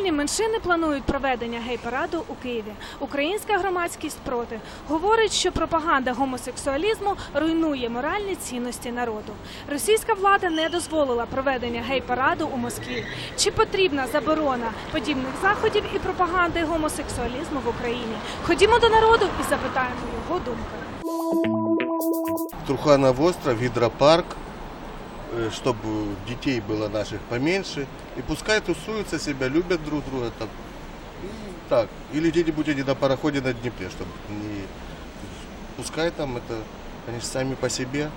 Національні меншини планують проведення гей-параду у Києві. Українська громадськість проти говорить, що пропаганда гомосексуалізму руйнує моральні цінності народу. Російська влада не дозволила проведення гей-параду у Москві. Чи потрібна заборона подібних заходів і пропаганди гомосексуалізму в Україні? Ходімо до народу і запитаємо його думку. Труханов остров, гидропарк, э, чтобы детей было наших поменьше. И пускай тусуются себя, любят друг друга там. И так. Или где-нибудь они на пароходе на Днепре, чтобы не... Пускай там это, они сами по себе.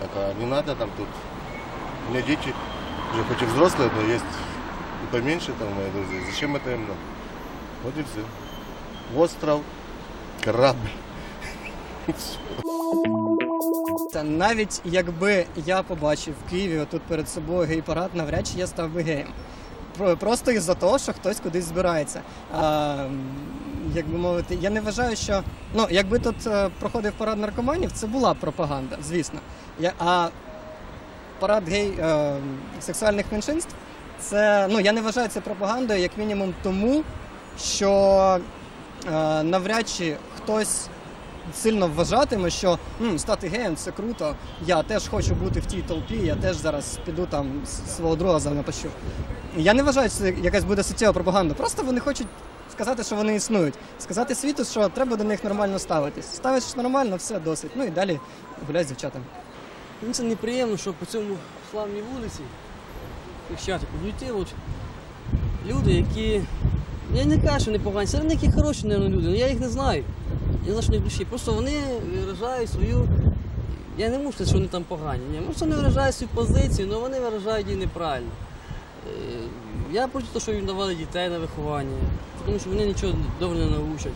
Так, а не надо там тут... У меня дети, уже хоть и взрослые, но есть и поменьше там мои друзья. Зачем это им надо? Вот и все. Остров, корабль. Всё. Та навіть якби я побачив в Києві отут перед собою гей-парад, навряд чи я став би геєм. Просто із-за того, що хтось кудись збирається. А, як би мовити, я не вважаю, що ну, якби тут е, проходив парад наркоманів, це була пропаганда, звісно. Я, а парад гей е, сексуальних меншинств, це ну я не вважаю це пропагандою, як мінімум, тому що е, навряд чи хтось сильно вважатиме, що «М, стати геєм це круто. Я теж хочу бути в тій толпі, я теж зараз піду там свого друга занапащу. Я не вважаю, що це якась буде суттєва пропаганда. Просто вони хочуть сказати, що вони існують. Сказати світу, що треба до них нормально ставитись. Ставиш нормально, все досить. Ну і далі гуляй з дівчатами. Мені це неприємно, що по цьому славній вулиці Хрещатику йти от люди, які. Я не кажу, що вони погані, серед них є хороші, мабуть, люди, але я їх не знаю. Них в душі. Просто вони виражають свою. Я не сказати, що вони там погані. Ні, може, вони виражають свою позицію, але вони виражають її неправильно. Е, Я проти того, що їм давали дітей на виховання, тому що вони нічого добре не научать.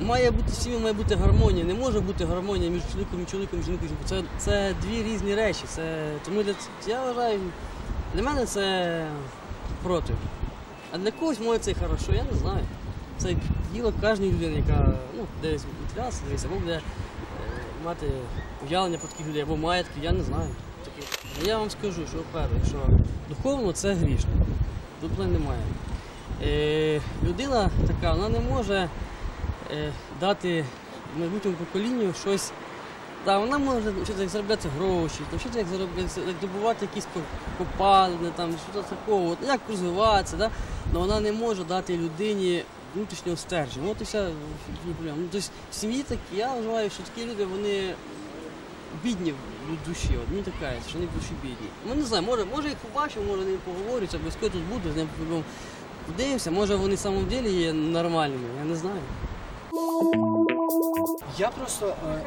Має бути в сім'ї, має бути гармонія. Не може бути гармонія між чоловіком і чоловіком, жінкою. Це, це дві різні речі. Це, тому для, я вважаю, для мене це проти. А для когось може це і хорошо, я не знаю. Це діло кожної людини, яка ну, десь відляс, десь або буде е, мати уявлення про таких людей, або має таке, я не знаю. Таке. Я вам скажу, що перше, що духовно це грішно. Тут немає. Е, людина така, вона не може е, дати майбутньому поколінню щось. Да, вона може вчитися, як заробляти гроші, там, вчитися, як, заробляти, як добувати якісь ко- копалини, там, щось такого, як розвиватися, да? але вона не може дати людині внутрішнього стерження. От і вся проблема. Ну, тобто, сім'ї такі, я вважаю, що такі люди, вони бідні в душі, от мені така, що вони в душі бідні. Ну не знаю, може, може їх побачив, може не поговорю, це обов'язково тут буду, з ним подивимося, може вони в самому ділі є нормальними, я не знаю. Я просто е,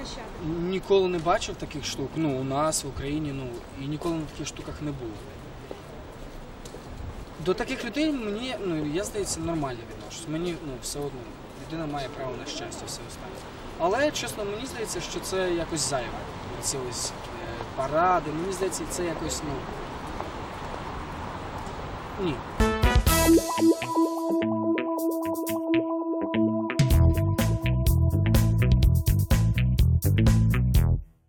ніколи не бачив таких штук. Ну, у нас в Україні, ну і ніколи на таких штуках не було. До таких людей мені, ну я здається, нормально відношусь. Мені ну, все одно людина має право на щастя, все останнє. Але чесно, мені здається, що це якось зайве. Ці ось е, паради, мені здається, це якось, ну. Ні.